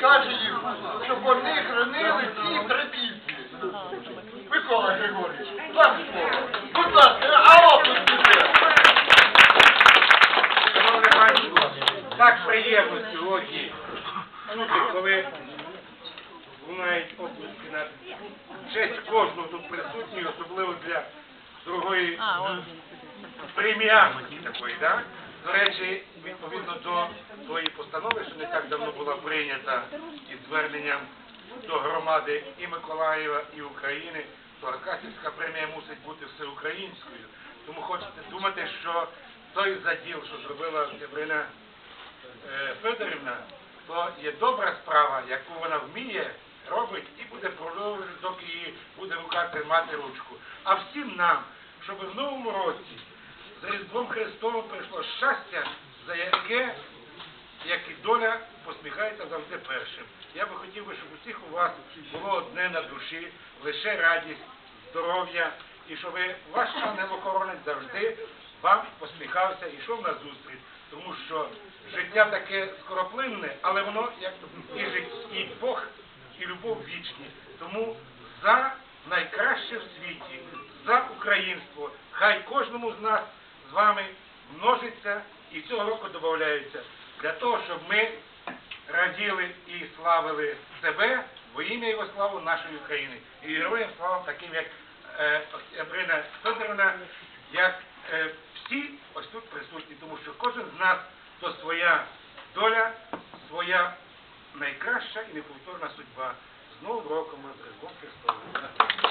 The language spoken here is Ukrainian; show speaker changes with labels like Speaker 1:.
Speaker 1: скаже їм, щоб вони хранили ці традиції. Микола Григорійович, вам слово. Будь ласка, а.
Speaker 2: Шановне так приємно сьогодні чути, коли лунають оплески на честь кожного тут присутнього, особливо для другої преміальності такої, да? До речі, відповідно до тої постанови, що не так давно була прийнята із зверненням до громади і Миколаєва, і України, то Аркасівська премія мусить бути всеукраїнською. Тому хочете думати, що той заділ, що зробила Сябрина е, Федорівна, то є добра справа, яку вона вміє, робить і буде продовжувати, доки її буде рука тримати ручку. А всім нам, щоб в новому році за Різдвом Христовим прийшло щастя, за яке, як і доля, посміхається завжди першим. Я би хотів би, щоб усіх у вас було одне на душі, лише радість, здоров'я, і щоб ваш ангел-охоронець завжди вам посміхався і йшов на зустріч. Тому що життя таке скороплинне, але воно як і життя, і Бог, і любов вічні. Тому за найкраще в світі, за українство. Хай кожному з нас з вами множиться і цього року додається для того, щоб ми раділи і славили себе во ім'я його славу нашої України. І героям слава таким, як е, Брина Федоровна, як е, всі ось тут присутні, тому що кожен з нас то своя доля, своя найкраща і неповторна судьба. З Новим роком, Різдвом Христовим.